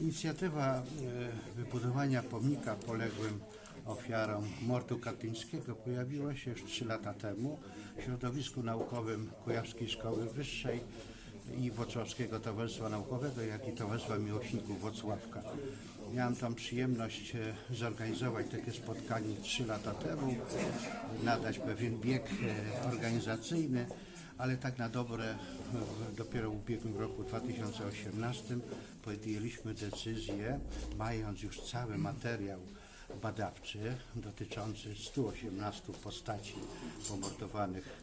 Inicjatywa e, wybudowania pomnika poległym ofiarom mordu katyńskiego pojawiła się już 3 lata temu w środowisku naukowym Kujawskiej Szkoły Wyższej i Włocławskiego Towarzystwa Naukowego, jak i Towarzystwa Miłośników Włocławka. Miałem tam przyjemność e, zorganizować takie spotkanie 3 lata temu, nadać pewien bieg e, organizacyjny, ale tak na dobre dopiero w ubiegłym roku 2018 podjęliśmy decyzję, mając już cały materiał badawczy dotyczący 118 postaci pomordowanych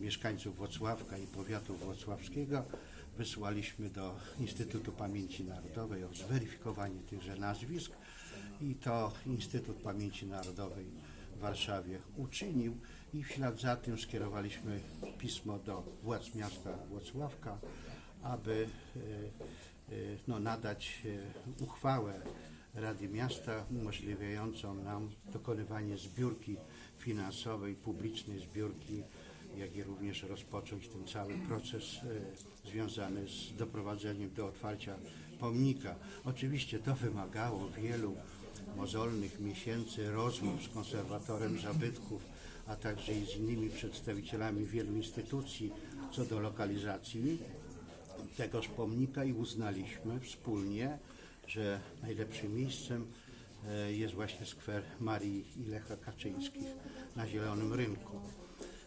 mieszkańców Włocławka i powiatu włocławskiego wysłaliśmy do Instytutu Pamięci Narodowej o zweryfikowanie tychże nazwisk i to Instytut Pamięci Narodowej w Warszawie uczynił i w ślad za tym skierowaliśmy pismo do władz miasta Włocławka, aby e, e, no, nadać e, uchwałę Rady Miasta umożliwiającą nam dokonywanie zbiórki finansowej, publicznej zbiórki, jak i również rozpocząć ten cały proces związany z doprowadzeniem do otwarcia pomnika. Oczywiście to wymagało wielu mozolnych miesięcy rozmów z konserwatorem zabytków, a także i z innymi przedstawicielami wielu instytucji co do lokalizacji tegoż pomnika i uznaliśmy wspólnie, że najlepszym miejscem e, jest właśnie skwer Marii i Lecha Kaczyńskich na Zielonym Rynku.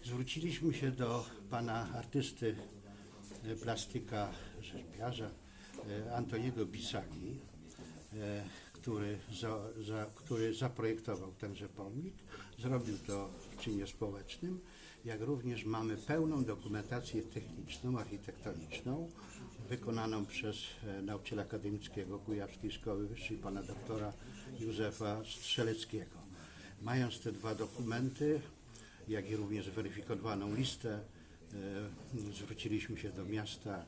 Zwróciliśmy się do pana artysty e, plastyka, rzeźbiarza e, Antoniego Bisagi, który, za, za, który zaprojektował tenże pomnik. Zrobił to w czynie społecznym, jak również mamy pełną dokumentację techniczną, architektoniczną, wykonaną przez e, nauczyciela akademickiego Kujawskiej Szkoły Wyższej, pana doktora Józefa Strzeleckiego. Mając te dwa dokumenty, jak i również zweryfikowaną listę, e, zwróciliśmy się do miasta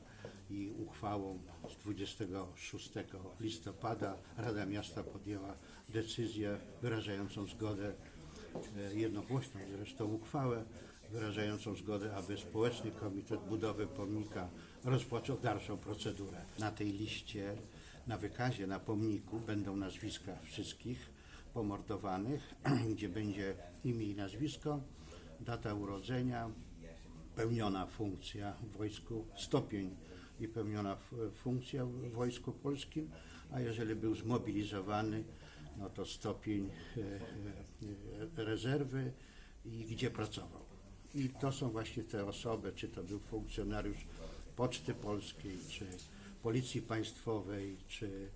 i uchwałą z 26 listopada Rada Miasta podjęła decyzję wyrażającą zgodę, e, jednogłośną zresztą uchwałę, wyrażającą zgodę, aby Społeczny Komitet Budowy Pomnika rozpoczął dalszą procedurę. Na tej liście, na wykazie, na pomniku będą nazwiska wszystkich pomordowanych, gdzie będzie imię i nazwisko, data urodzenia, pełniona funkcja w wojsku, stopień i pełniona funkcja w Wojsku Polskim, a jeżeli był zmobilizowany, no to stopień e, e, rezerwy i gdzie pracował. I to są właśnie te osoby, czy to był funkcjonariusz Poczty Polskiej, czy Policji Państwowej, czy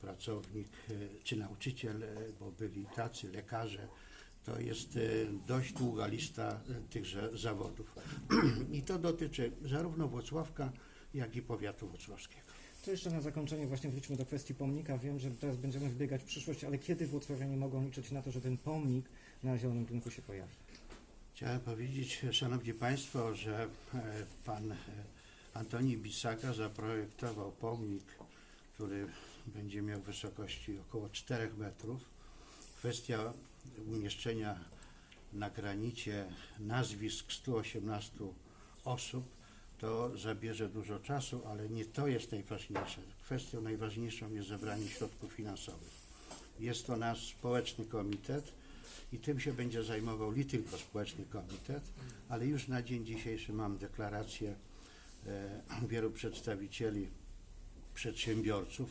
pracownik, e, czy nauczyciel, bo byli tacy, lekarze. To jest dość długa lista tychże zawodów. I to dotyczy zarówno Włocławka, jak i powiatu włocławskiego. To jeszcze na zakończenie właśnie wróćmy do kwestii pomnika. Wiem, że teraz będziemy wbiegać w przyszłość, ale kiedy włocławianie mogą liczyć na to, że ten pomnik na Zielonym Rynku się pojawi? Chciałem powiedzieć, Szanowni Państwo, że e, pan e, Antoni Bisaga zaprojektował pomnik, który będzie miał wysokości około 4 metrów. Kwestia umieszczenia na granicie nazwisk 118 osób to zabierze dużo czasu, ale nie to jest najważniejsze. Kwestią najważniejszą jest zebranie środków finansowych. Jest to nasz społeczny komitet i tym się będzie zajmował nie tylko społeczny komitet, ale już na dzień dzisiejszy mam deklarację e, wielu przedstawicieli przedsiębiorców,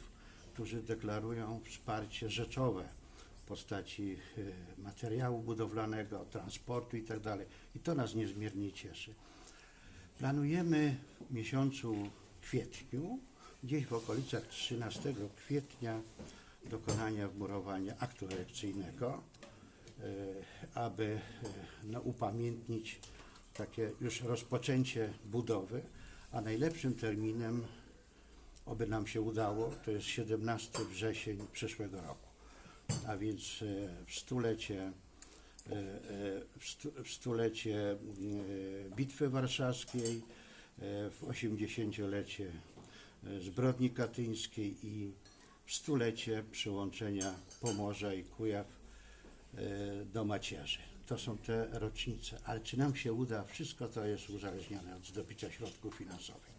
którzy deklarują wsparcie rzeczowe w postaci e, materiału budowlanego, transportu itd. I to nas niezmiernie cieszy. Planujemy w miesiącu kwietniu, gdzieś w okolicach 13 kwietnia, dokonania wmurowania aktu elekcyjnego, e, aby e, no, upamiętnić takie już rozpoczęcie budowy, a najlepszym terminem, oby nam się udało, to jest 17 wrzesień przyszłego roku. A więc e, w stulecie w stu- w stulecie e, Bitwy Warszawskiej, e, w 80-lecie e, zbrodni katyńskiej i w stulecie przyłączenia Pomorza i Kujaw do macierzy. To są te rocznice, ale czy nam się uda, wszystko to jest uzależnione od zdobycia środków finansowych.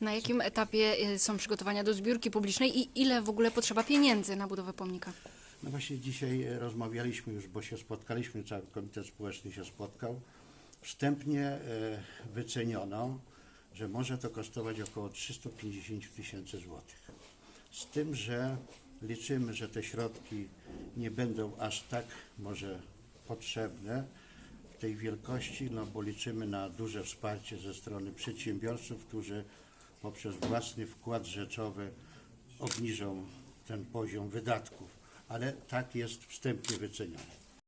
Na jakim etapie są przygotowania do zbiórki publicznej i ile w ogóle potrzeba pieniędzy na budowę pomnika? No właśnie dzisiaj e, rozmawialiśmy już, bo się spotkaliśmy, cały komitet społeczny się spotkał. Wstępnie e, wyceniono, że może to kosztować około 350 tysięcy złotych. Z tym, że liczymy, że te środki nie będą aż tak może potrzebne w tej wielkości, no bo liczymy na duże wsparcie ze strony przedsiębiorców, którzy poprzez własny wkład rzeczowy obniżą ten poziom wydatków, ale tak jest wstępnie wycenione.